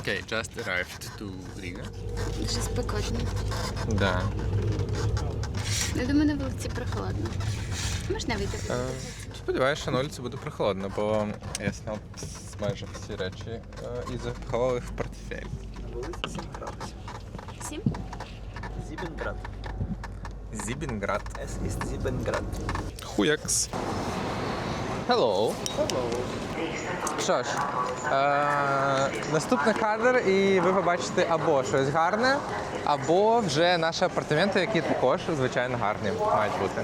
Okay, just arrived to Riga. Дуже спекотно. Да. Я думаю, на вулиці прохолодно. Можна вийти? Е, Сподіваюся, що на вулиці буде прохолодно, бо я зняв майже всі речі е, і заховав їх в портфель. Вулиця 7 градусів. Сім? Зібенград. Зібінград. Es ist Зібенград. Хуякс. Hello. Що ж, е, наступний кадр, і ви побачите або щось гарне, або вже наші апартаменти, які також, звичайно, гарні мають бути.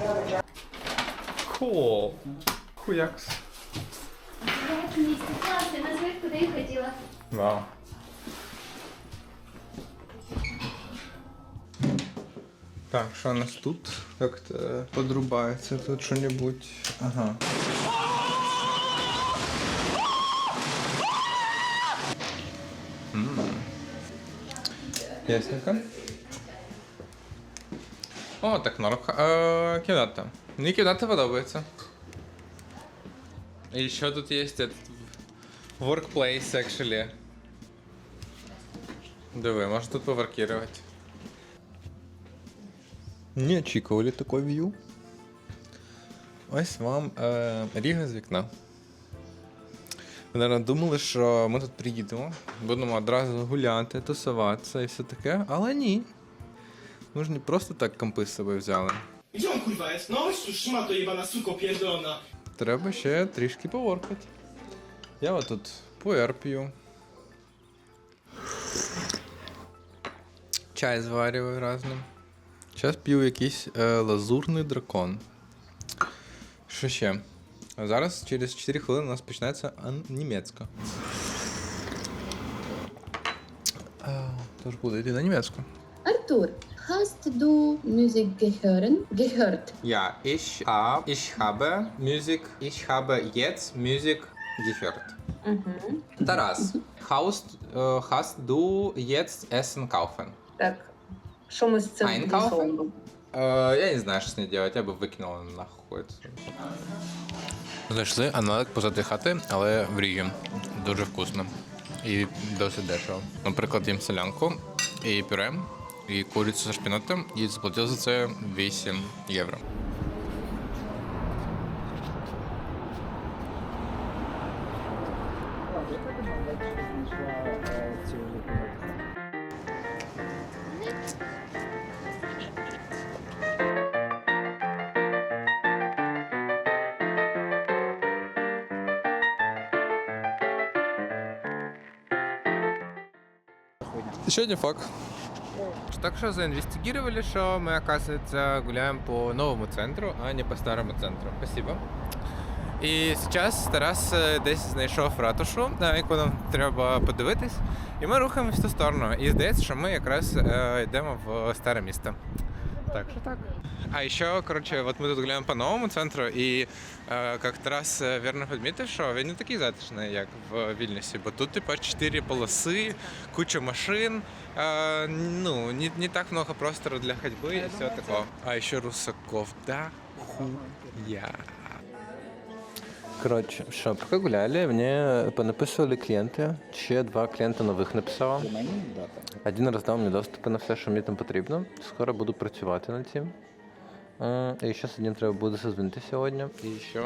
Cool. Хуякс. Я хотіла. Вау. Так, що у нас тут? Как-то подрубается тут что-нибудь. Ага. Ясненько. О, так норм. Е, кімната. Мені кімната подобається. І ще тут є этот workplace, actually. Диви, можна тут поворкірувати. Не очікували таке в'ю. Ось вам е, Ріга з вікна. Ви, наверное, думали, що ми тут приїдемо, будемо одразу гуляти, тусуватися і все таке, але ні. Ми ж не просто так компи з собою взяли. Gdzie on kurwa jest? No tu, szmato jebana suko pierdolona. Треба ще трішки поворкати. Я отут пуер п'ю. Чай зварюю разним. Зараз п'ю якийсь е, лазурний дракон. Що ще? Зараз через 4 хвилини у нас почнеться ан- німецька. Тож буде йти на німецьку. Arthur, hast du Musik gehören? Gehört. Ja, ich, hab, ich habe Musik, ich habe jetzt Musik gehört. Taras, hast, äh, hast du jetzt Essen kaufen? Так, що ми з цим Einkaufen? зробимо? Э, я не знаю, что с ней делать, я бы викинула нахуй. Зайшли аналог позади хати, але в Рігі. Дуже вкусно. І досить дешево. Наприклад, їм солянку і пюре, і курицю зі шпінатом, і заплатив за це 8 євро. Еще один факт. Так что заинвестигировали, что мы, оказывается, гуляем по новому центру, а не по старому центру. Спасибо. І зараз Тарас е, десь знайшов ратушу, на яку нам треба подивитись, і ми рухаємось в ту сторону. І здається, що ми якраз е, йдемо в старе місто. Так що так. А еще, короче, вот мы тут гуляємо по новому центру, і е, як Тарас е, вірно підмітив, що він не такий затишний, як в Вільнюсі, бо тут, типа, чотири полоси, куча машин, е, ну, не, не так много простору для ходьбы и все такого. А еще Русаков, да хуя. Коротше, що, поки гуляли, мені понаписували клієнти. Ще два клієнти нових написав. Один роздав мені доступи на все, що мені там потрібно. Скоро буду працювати над цим. Е, І ще з одним треба буде созвонити сьогодні. І ще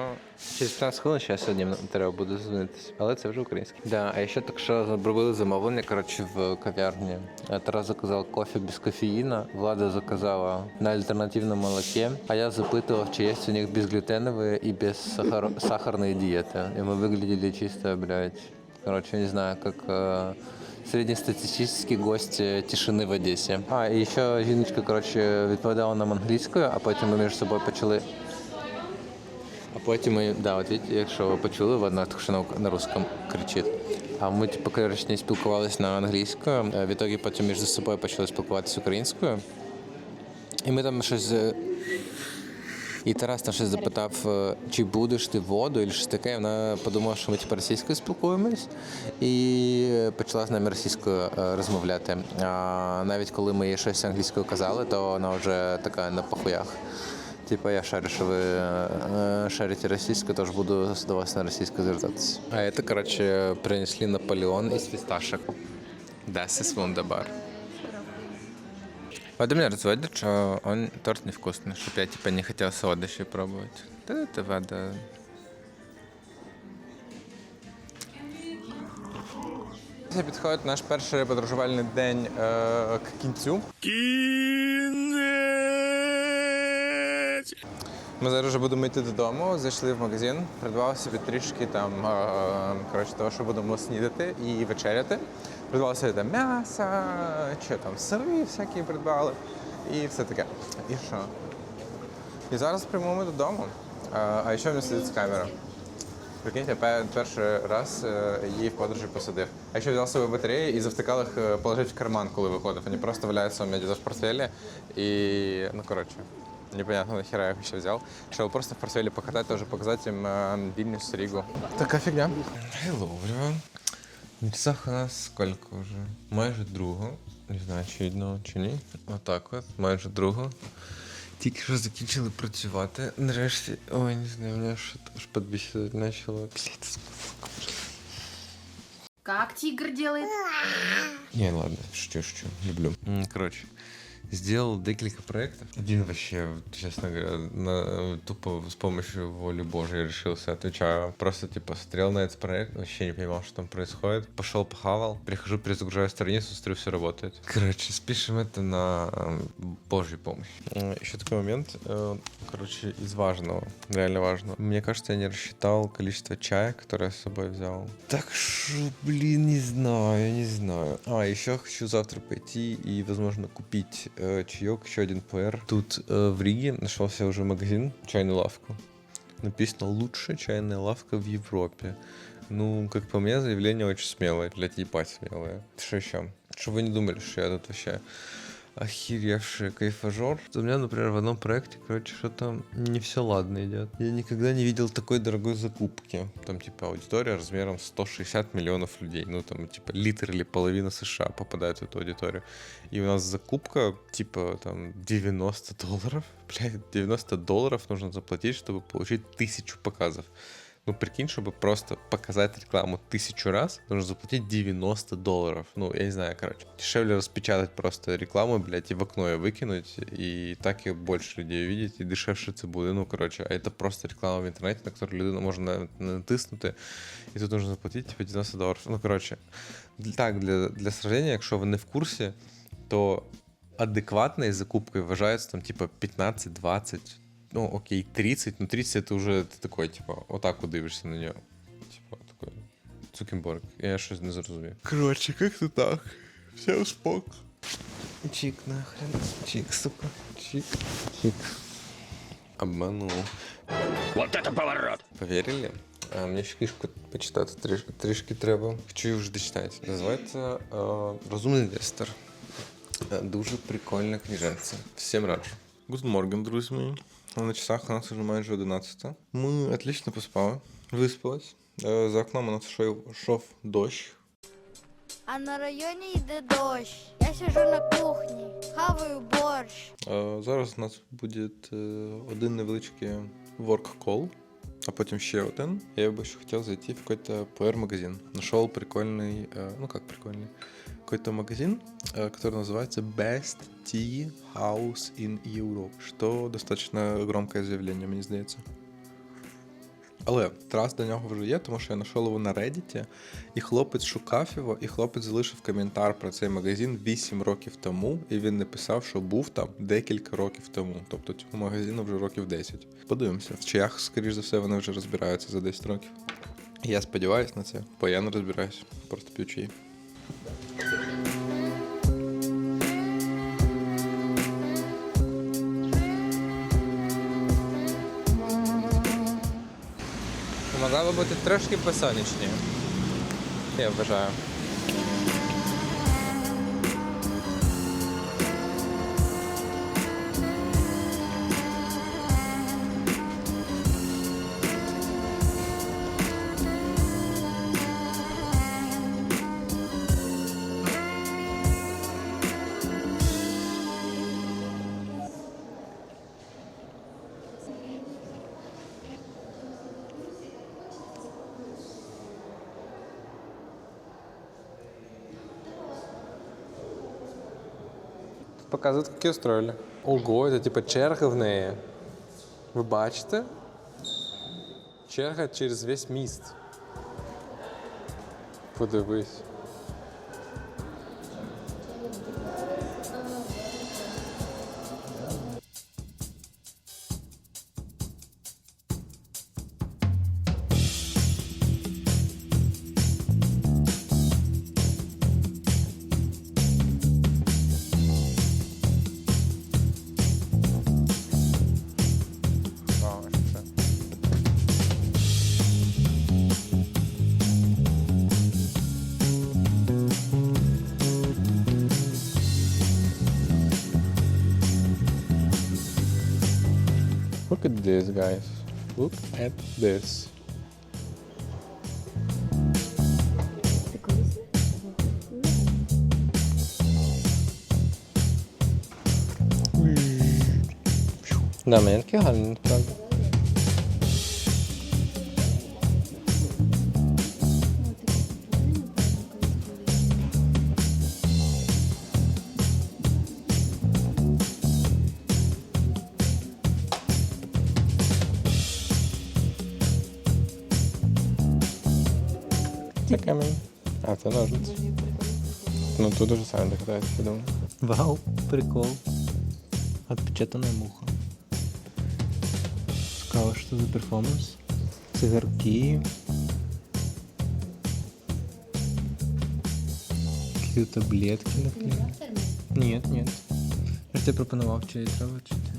через 15 хвилин ще з одним треба буде созвонитися. Але це вже український. Да, а ще так що зробили замовлення коротше, в кав'ярні. Е, Тарас заказав кофе без кофеїна, Влада заказала на альтернативному молоке, а я запитував, чи є у них безглютеновые и без сахар... сахарные диеты. И мы выглядели чисто, блядь, короче, не знаю, как э, среднестатистический гость э, тишини в Одесі. А, і ще жіночка, коротше, відповідала нам англійською, а потім ми між собою почали. А потім ми, да, от якщо ви почули, вона на, на русском кричить. А ми, типу, коротше, не спілкувалися на англійською. Е, В ітогі потім між собою почали спілкуватися українською. І ми там щось. І Тарас там щось запитав, е, чи будеш ти воду, і щось таке. Вона подумала, що ми типу, російською спілкуємось, і почала з нами російською е, розмовляти. А навіть коли ми їй щось англійською казали, то вона вже така на похуях. Типа я шарю, що ви е, шарите російською, тож буду до вас на російську звертатися. А це, коротше, принесли Наполеон із фісташок. Das ist wunderbar. Вадя меня разводит, что он торт невкусный, чтобы я типа не хотел солодощи пробовать. Да это Вада. Це підходить наш перший подорожувальний день е, к кінцю. Ми зараз вже будемо йти додому, зайшли в магазин, придбали собі трішки там коротше, того, що будемо снідати і вечеряти. Придбали собі там м'ясо, чи там сири всякі придбали. І все таке. І що? І зараз прямуємо додому. А ще в нас сидить камера. Прикиньте, пе- перший раз е, її в подорожі посадив. А ще взяв собі батареї і завтикав їх е, положив в карман, коли виходив. Вони просто валяються у мене в портфелі. І, ну, коротше, непонятно, нахера я їх ще взяв. Щоб просто в портфелі покатати, теж показати їм е, Вільнюс, Рігу. Така фігня. Hello, everyone. На часах у нас скільки вже? Майже друга. Не знаю, чи видно, чи ні. Отак от, майже друга. Тільки що закінчили працювати. Нарешті, ой, не знаю, мене що аж підбісити почало. Блядь. Как тигр делает? Не, ладно, шучу, шучу, люблю. Короче, сделал декілька проектов. Один вообще, честно говоря, на, тупо с помощью воли Божьей решился, отвечаю. Просто типа смотрел на этот проект, вообще не понимал, что там происходит. Пошел похавал, прихожу, перезагружаю страницу, смотрю, все работает. Короче, спишем это на э, Божью помощь. Еще такой момент, э, короче, из важного, реально важного. Мне кажется, я не рассчитал количество чая, которое я с собой взял. Так что, блин, не знаю, не знаю. А, еще хочу завтра пойти и, возможно, купить э, чаек, еще один ПР. Тут э, в Риге нашелся уже магазин, чайную лавку. Написано «Лучшая чайная лавка в Европе». Ну, как по мне, заявление очень смелое, блядь, ебать смелое. Что еще? Чтобы вы не думали, что я тут вообще охеревший кайфажор. У меня, например, в одном проекте, короче, что-то не все ладно идет. Я никогда не видел такой дорогой закупки. Там, типа, аудитория размером 160 миллионов людей. Ну, там, типа, литр или половина США попадает в эту аудиторию. И у нас закупка, типа, там, 90 долларов. Блядь, 90 долларов нужно заплатить, чтобы получить тысячу показов. Ну, прикинь, чтобы просто показать рекламу тысячу раз, нужно заплатить 90 долларов. Ну, я не знаю, короче. Дешевле распечатать просто рекламу, блядь, и в окно ее выкинуть, и так и больше людей увидеть, и дешевше це буде. Ну, короче, а это просто реклама в интернете, на которую людина може на- натиснути, і тут нужно заплатити, типа, 90 долларов. Ну, короче, для- так, для, для сравнения, якщо ви не в курсі, то адекватною закупкою вважається там, типа, 15-20 ну, окей, 30, ну 30 это уже ты такой, типа, отак от дивишся на нього. Типа, такой. Цукенберг. Я щось не зрозумів. Коротше, як то так? Всем спок. Чик нахрен. Чик, сука. Чик. Чик. Обманул. Вот это поворот! Поверили? А, мені ще книжку почитати тріш, трішки треба. Хочу її вже дочитати. Називається е, Розумний інвестор. Е, Дуже прикольна книженця. Всім раджу. Guten Morgen, друзі мої. На часах у нас вже майже 11. Ми отлично поспали, виспались. Е, За окном у нас йшов, йшов дощ. А на районі йде дощ. Я сижу на кухні, хаваю борщ. Е, Зараз у нас буде е, один невеличкий work call, а потім ще один. Я бы еще хотел зайти в какой-то PR-магазин. Нашел прикольный, э, ну как прикольный, какой-то магазин, э, который называется Best Tea House in Europe, что достаточно громкое заявление, мені здається. Але трас до нього вже є, тому що я знайшов його на Reddit, і хлопець шукав його, і хлопець залишив коментар про цей магазин 8 років тому, і він написав, що був там декілька років тому. Тобто цьому магазину вже років 10. Подивимося, в чаях, скоріш за все, вони вже розбираються за 10 років. Я сподіваюся на це, бо я не розбираюсь, просто п'ю чаї. Би бути трошки посонячні. Я вважаю. Устроїли. Ого, це типа черга в неї. Ви бачите? Черга через весь міст. Подивись. this, guys. Look at this. Да, мені таке камінь. А, це ножниці. Ну тут уже самі догадаєтесь, я думаю. Вау, прикол. Отпечатана муха. Цікаво, що це за перформанс. Цигарки. Какие таблетки наклеены. Нет, нет. Я ж тебе пропонував, чи їй треба, чи ні.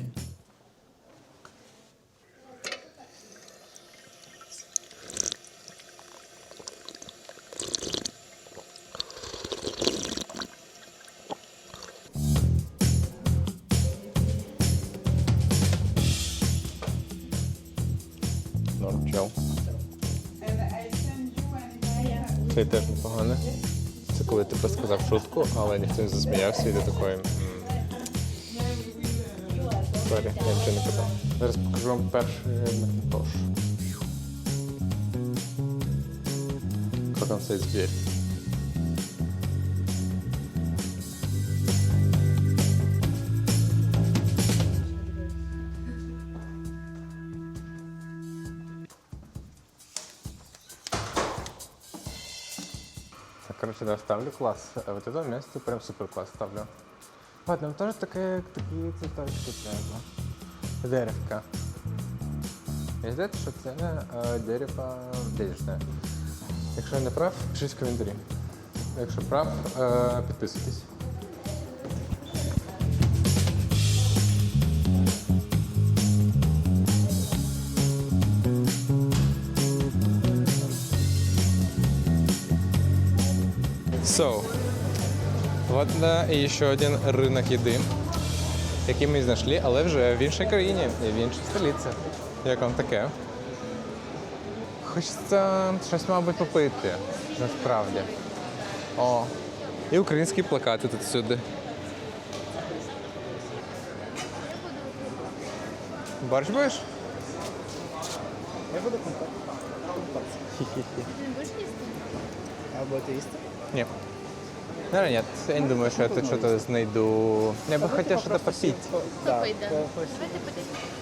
Чел. Це теж непогано. Це коли ти сказав шутку, але ніхто не засміявся, і ти такої. Сорі, я нічого не казав. Зараз покажу вам перший макінтош. Как он стоит дверь. Ставлю класс. А вот это место прям супер класс ставлю. Ладно, тоже такие, такие цветочки треба. Деревка. Мені здається, що це е, дерево денежне. Якщо не прав, пишіть в коментарі. Якщо прав, е, підписуйтесь. So, вот да, і ще один ринок їди, який ми знайшли, але вже в іншій країні і в іншій столиці. Як вам таке? Хочеться щось, мабуть, попити, насправді. О, і українські плакати тут всюди. Борщ будеш? Я буду компот. Або ти їсти? Ні. Наверное, нет. Я не думаю, что я тут что-то найду. Я бы хотел что-то попить. Хто пойде? Давайте подивимося.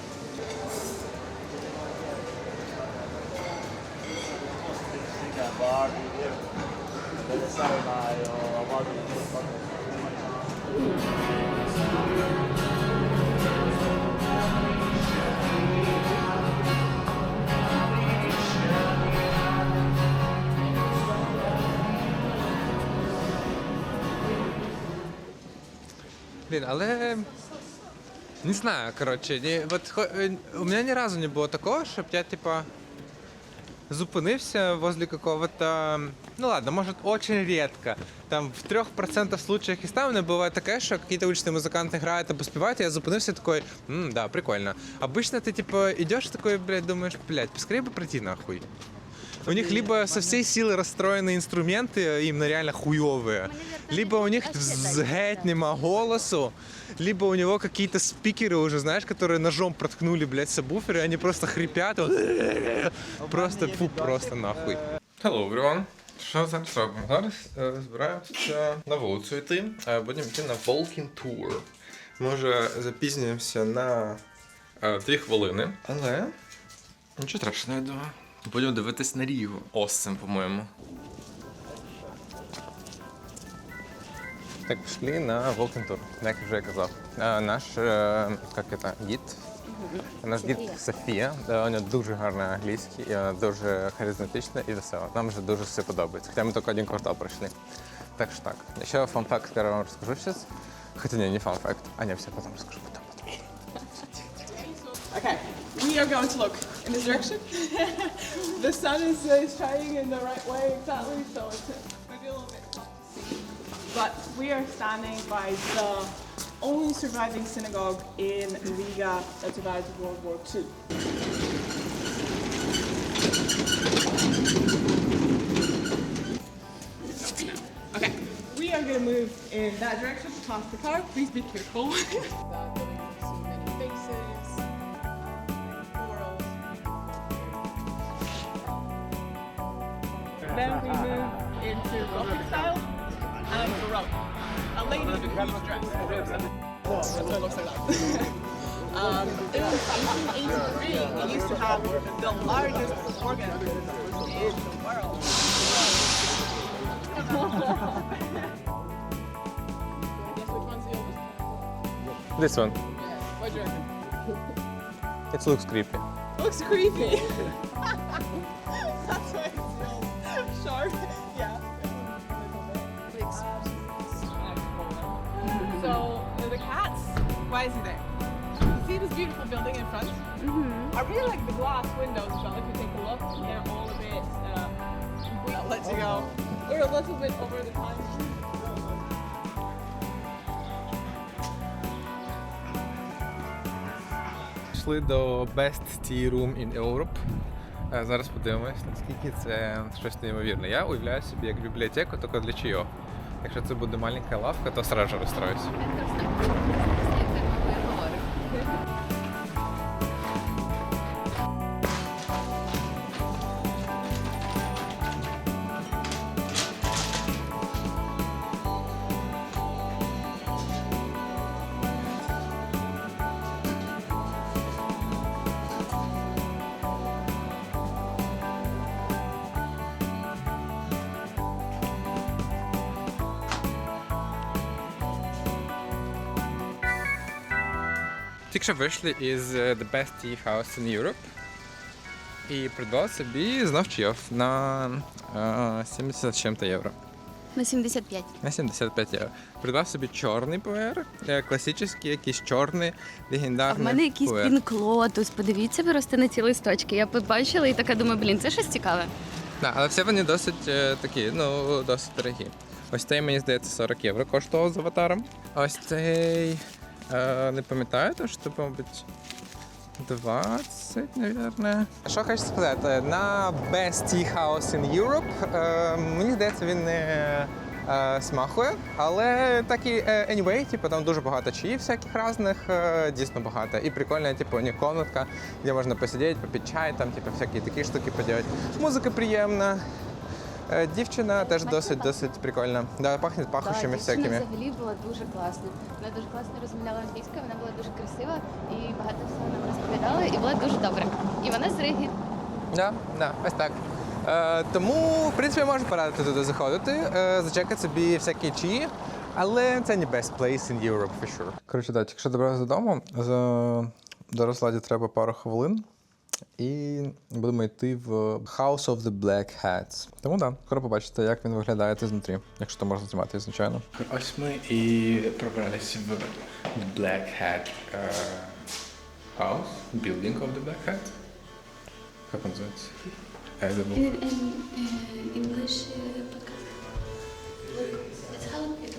Блин, але не знаю, короче, не, вот хо- э, у меня ни разу не было такого, щоб я типа зупинився возле какого-то. Ну ладно, может, очень редко. Там в 3% случаях из там бывает такое, что какие-то уличные музыканты играют або спевают, и я зупинився такой, М, да, прикольно. Обычно ты типа идешь такой, блядь, думаешь, блядь, поскорее бы пройти нахуй. У них либо со всей силы расстроены инструменты, именно реально хуевые, либо у них вз- геть нема голосу, либо у него какие-то спикеры уже, знаешь, которые ножом проткнули, блядь, сабвуферы, и они просто хрипят. вот, Просто, фу, просто нахуй. Hello, everyone. Що зараз робимо? Зараз е, збираємося на вулицю йти. Е, будемо йти на walking tour. Може, запізнюємося на е, дві хвилини. Але нічого страшного, я думаю. Будемо дивитись на Рігу. Осем, по-моєму. Так, пішли на walking tour, як вже я казав. Е, Наш, е, як це, гід, наш гід Софія, е, вона дуже гарна англійський, і вона дуже харизматична і весела. Нам вже дуже все подобається. Хоча ми тільки один квартал пройшли. Так що так. Ще фан-факт, який я вам розкажу зараз. Хоча ні, не фан-факт. А ні, все, потім розкажу, потім. потім. Okay, we are going to look in this direction. the sun is uh, shining in the right way exactly, so it's uh, maybe a little bit tough to see. But we are standing by the only surviving synagogue in Riga that survived World War II. Okay, we are going to move in that direction past the car. Please be careful. we move into Gothic style and Baroque. A lady who's dressed. That's what it looks like that. um, in 1883, we used to have the largest organ in the world. This one. What do you reckon? It looks creepy. Looks creepy. Why is he there? You see this beautiful building in front? Mm-hmm. I really like the glass windows as well. If you take a look, they're all a bit. Uh, I'll let you go. We're a little bit over the time. Йшли до Best Tea Room in Europe. Е, Зараз подивимось, наскільки це щось неймовірне. Я уявляю собі як бібліотеку, тільки для чайов. Якщо це буде маленька лавка, то сразу розстроюсь. Тільки що вийшли із е, The Best Tea House in Europe і придбав собі знов чайов на е, 70 чим-то євро. На 75. На 75 євро. Придбав собі чорний пуер, е, класичний, якийсь чорний, А легендарний в мене якийсь пуер. пінк. Подивіться просто на ці листочки. Я побачила і така думаю, блін, це щось цікаве. Да, але все вони досить е, такі, ну, досить дорогі. Ось цей, мені здається, 40 євро коштував з аватаром. Ось цей. Е, не пам'ятаю, то що, мабуть, 20, мабуть. Що хочу сказати, на Best Tea House in Europe, е, мені здається, він не е, смахує, але так і е, anyway, типу, там дуже багато чаїв всяких різних, дійсно багато. І прикольна, типу, не комнатка, де можна посидіти, попити чай, там, типу, всякі такі штуки поділати. Музика приємна. Е, Дівчина теж досить досить прикольна. Да, пахне пахощами всякими. взагалі була дуже класна. Вона дуже класно розмовляла англійською, вона була дуже красива і багато всього нам розповідала, і була дуже добра. І вона з Риги. Да, да, ось так. Е, тому, в принципі, можу порадити туди заходити, е, зачекати собі всякі чаї, але це не best place in Europe for sure. Коротше, так, якщо добрався додому, за... до розладі треба пару хвилин. І будемо йти в House of the Black Hats. Тому так, да, скоро побачите, як він виглядає знутрі, якщо то можна знімати, звичайно. Ось ми і пробралися в Black Hat е, House, Building of the Black Hat. Як він називається? Я забув. English podcast. It's how it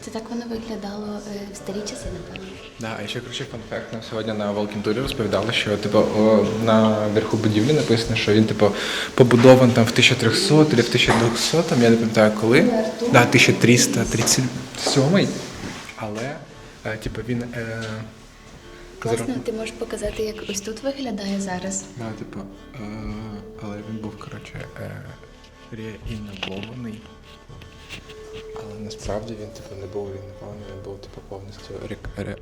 Це так воно виглядало е, в старі часи, напевно. Да, а ще коротше фан-факт. Нам сьогодні на Tour розповідали, що типу о, на верху будівлі написано, що він типу побудований там в 1300 або в 1200, там, я не пам'ятаю коли. Да, 1337. Але е, типу він е, Класно, ти можеш показати, як ось тут виглядає зараз. Да, типу, е, але він був, коротше, е, реінновований. Але насправді він типу не був руйнований, він був типу повністю ре...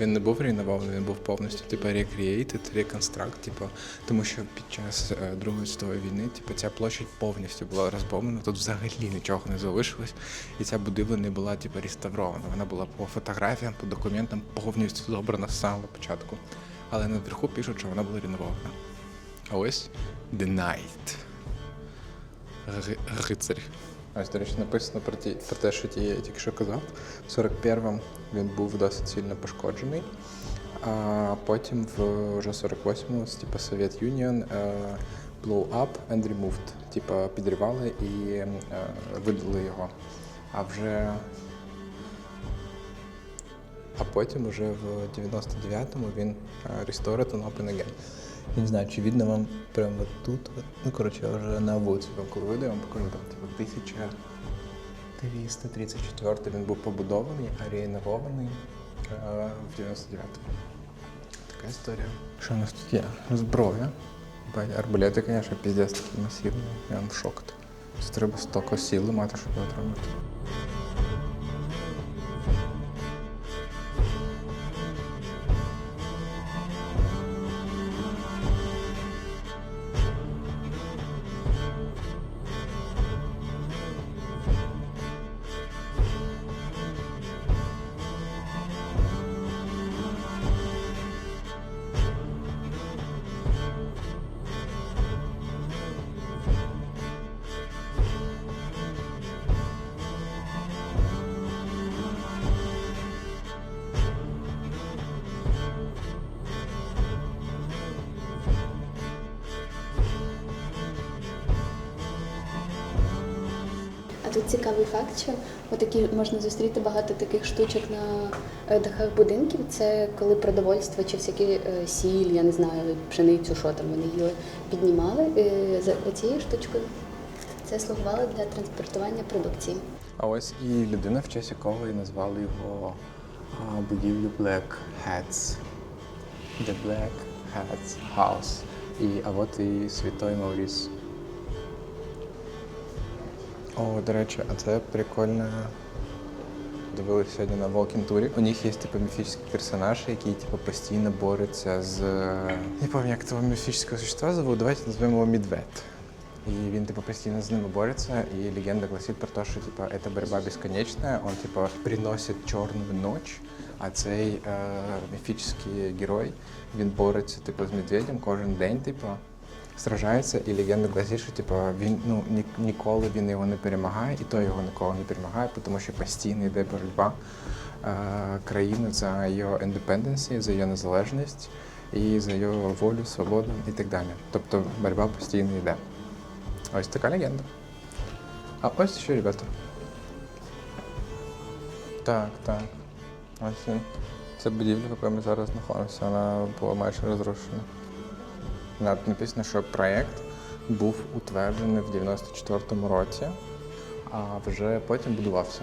він не був руйнований, він був повністю типу recreated, reconstruct, типу, тому що під час е, Другої світової війни, типу, ця площадь повністю була розбомблена, тут взагалі нічого не залишилось, і ця будівля не була типу реставрована. Вона була по фотографіям, по документам повністю зобрана з самого початку. Але наверху пишуть, що вона була реновована. А ось The Night. Ри- Рицарь. Ось, до речі, написано про, ті, про те, що ті, я тільки що казав. В 41-му він був досить сильно пошкоджений. А потім в вже 48-му, типу, Совєт Юніон е, blow up and removed. Типа підривали і е, видали його. А вже а потім вже в 99-му він е, restored and open again. Я не знаю, чи видно вам прямо от тут. от, Ну, коротше, я вже на вулиці вам я вам покажу там, типу, 1334 він був побудований, а реновований е, в 99-му. Така історія. Що у нас тут є? Зброя. Арбалети, звісно, піздець такі масивні. Я вам в шок. Це треба стільки сили мати, щоб отримати. Цікавий факт, що отакі можна зустріти багато таких штучок на е, дахах будинків. Це коли продовольство чи всякі е, сіль, я не знаю, пшеницю, що там вони їли, піднімали е, за цією штучкою. Це слугувало для транспортування продукції. А ось і людина, в честь якого і назвали його будівлю Black Hats. The Black Hats House. І, а от і Святой Мауріс. О, до речі, а це прикольно. Дивилися сьогодні на Tour. У них є типу міфічний персонаж, який типу, постійно бореться з. Не пам'ятаю, як того міфічного существа зовут, давайте назвемо його Медведь. И він типа постійно з ними бореться, і легенда гласит про те, що типа эта борьба безконечная, он типа приносить чорну ніч, а цей е, міфічний герой він бореться типу з медведем кожен день, типу, сражається, і легенда гласить, що типу, він ну ні, ніколи він його не перемагає, і той його ніколи не перемагає, тому що постійно йде боротьба е, країни за її індепенденсі, за її незалежність і за її волю, свободу і так далі. Тобто боротьба постійно йде. Ось така легенда. А ось ще, ребята. Так, так. Ось він. Це будівля, в якій ми зараз знаходимося, вона була майже розрушена. Написано, що проєкт був утверджений в 94-му році, а вже потім будувався.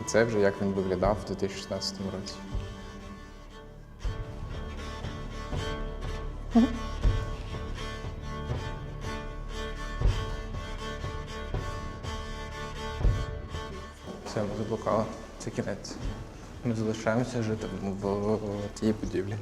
І це вже як він виглядав в 2016 році. Все, ми заблукали. Це кінець. Ми залишаємося жити в тій будівлі.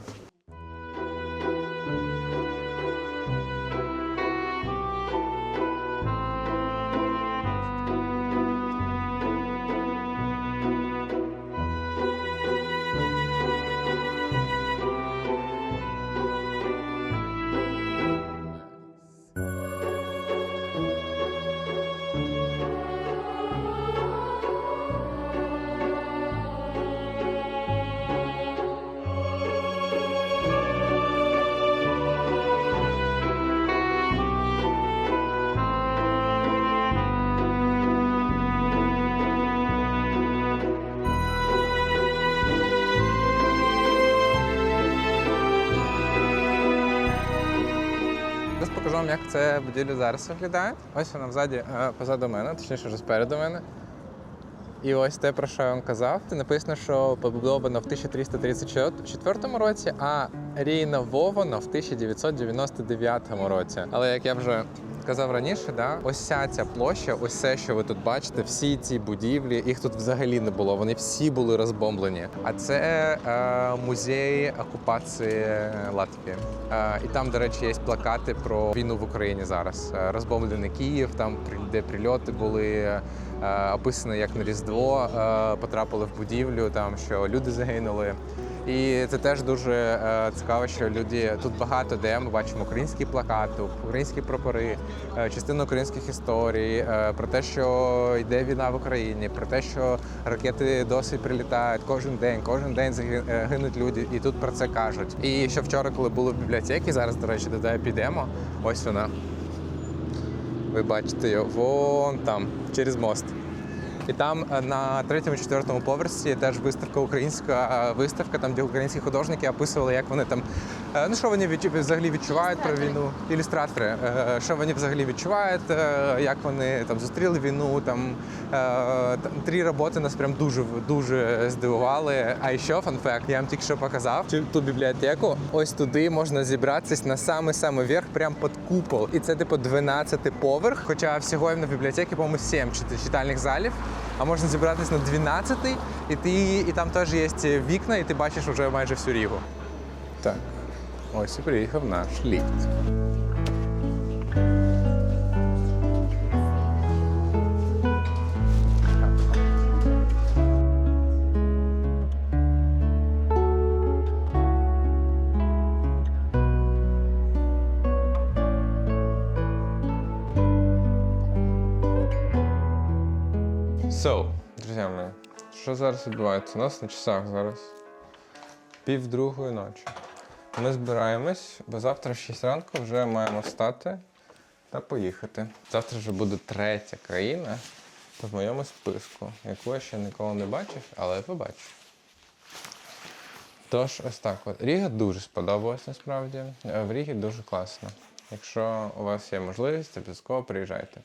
Це будівля зараз виглядає. Ось вона взаді, е, позаду мене, точніше вже спереду мене. І ось те, про що я вам казав. Написано, що побудовано в 1334 році, а Ріна в 1999 році. Але як я вже казав раніше, да, ось ця ця площа, ось все, що ви тут бачите, всі ці будівлі, їх тут взагалі не було. Вони всі були розбомблені. А це е, музей окупації Латвії. Е, і там, до речі, є плакати про війну в Україні зараз. Е, розбомблений Київ, там де прильоти були. е, Описано як на Різдво е, потрапили в будівлю, там що люди загинули. І це теж дуже е, цікаво, що люди тут багато де ми бачимо українські плакати, українські прапори, е, частину українських історій, е, про те, що йде війна в Україні, про те, що ракети досі прилітають кожен день, кожен день гинуть люди, і тут про це кажуть. І ще вчора, коли були в бібліотеці, зараз, до речі, тебе підемо. Ось вона. Ви бачите її вон там, через мост. І там е, на третьому, четвертому поверсі теж виставка українська е, виставка, там де українські художники описували, як вони там е, ну що вони взагалі відчувають про війну. Ілюстратори, що вони взагалі відчувають, як вони там зустріли війну. Там, там три роботи нас прям дуже дуже здивували. А ще фанфект, я вам тільки що показав цю ту бібліотеку. Ось туди можна зібратися на самий самий верх, прям під купол. І це типу 12 поверх. Хоча всього на бібліотеці, по-моєму, 7 читальних залів. А можна зібратися на 12 і ти і там теж є вікна, і ти бачиш вже майже всю рігу. Так, ось і приїхав наш ліфт. Що зараз відбувається? У нас на часах зараз пів другої ночі. Ми збираємось, бо завтра в 6 ранку вже маємо встати та поїхати. Завтра вже буде третя країна в моєму списку, яку я ще ніколи не бачив, але я побачу. Тож, ось так от. Ріга дуже сподобалась насправді. Е, В Рігі дуже класно. Якщо у вас є можливість, обов'язково приїжджайте.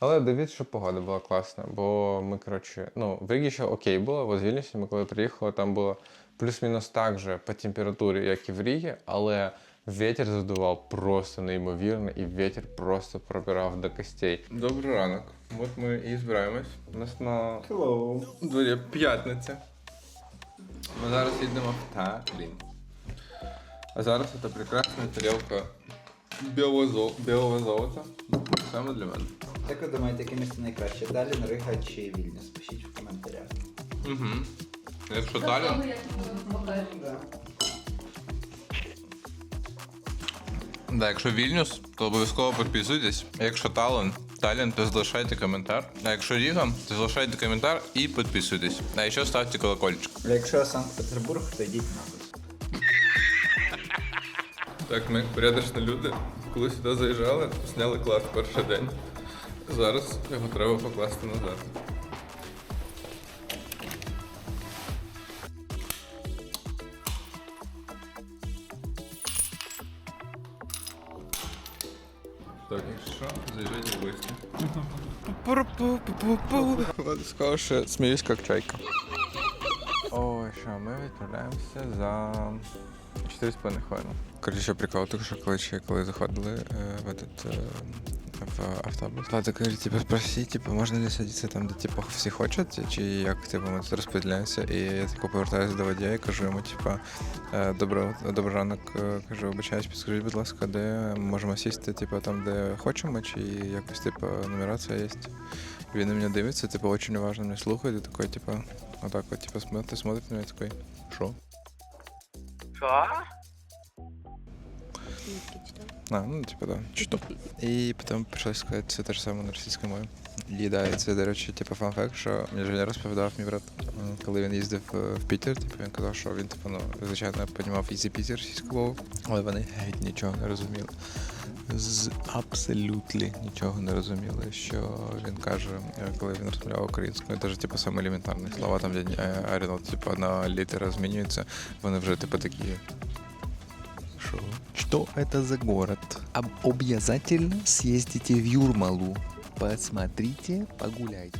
Але дивіться, щоб погода була класна, бо ми, коротше, ну, в Рігі ще окей було, бо з Вільнюсі ми коли приїхали, там було плюс-мінус так же по температурі, як і в Рігі, але вітер задував просто неймовірно, і вітер просто пробирав до костей. Добрий ранок. От ми і збираємось. У нас на Hello. дворі п'ятниця. Ми зараз їдемо в Таллін. А зараз це прекрасна тарілка білого золота. Саме для мене. Як ви думаєте, яке місце найкраще? Таллін, Рига чи Вільнюс? Пишіть в коментарях. Угу. Якщо Таллін, Да, якщо Вільнюс, то обов'язково підписуйтесь. А якщо Таллін, Таллін, то залишайте коментар. А якщо Ріга, то залишайте коментар і підписуйтесь. А ще ставте колокольчик. А якщо Санкт-Петербург, то йдіть нахуй. Так, ми порядочні люди, коли сюди заїжджали, зняли клас в перший день. Зараз його треба покласти назад. Так, якщо що, заїжджайте в гості. Ладно, сказав, що сміюсь як чайка. Ой, що, ми відправляємося за 4,5 хвилини. Коротше, прикол, так що коли, коли заходили е, в этот, е, в автобус. Влада каже, типу, спроси, типу, можна ли садитися там, де типу, всі хочуть, чи як типу, ми тут розподіляємося. І я типу, повертаюся до водія і кажу йому, типу, е, добро, добрий ранок, кажу, вибачаюсь, підскажіть, будь ласка, де можемо сісти, типу, там, де хочемо, чи якось, типу, нумерація є. Він на мене дивиться, типу, очень уважно мене слухає, і такой, типу, отак от, типу, смотрит, смотрит на мене, такой, що? А, ну, типа, да. чуток. І потім пришлось сказати все те ж саме на російській мові. І да, і це, до речі, типу, фан-факт, що мені Женя розповідав мій брат, коли він їздив в Пітер, типу, він казав, що він, типу, ну, звичайно, понімав ізі Пітер російську мову, але вони геть нічого не розуміли. З абсолютно нічого не розуміли, що він каже, е, коли він розмовляв українською, навіть типу саме елементарні слова, там де е, Арінол, типу, одна літера змінюється, вони вже типу такі. Що? Что это за город? Об- обязательно съездите в Юрмалу. Посмотрите, погуляйте.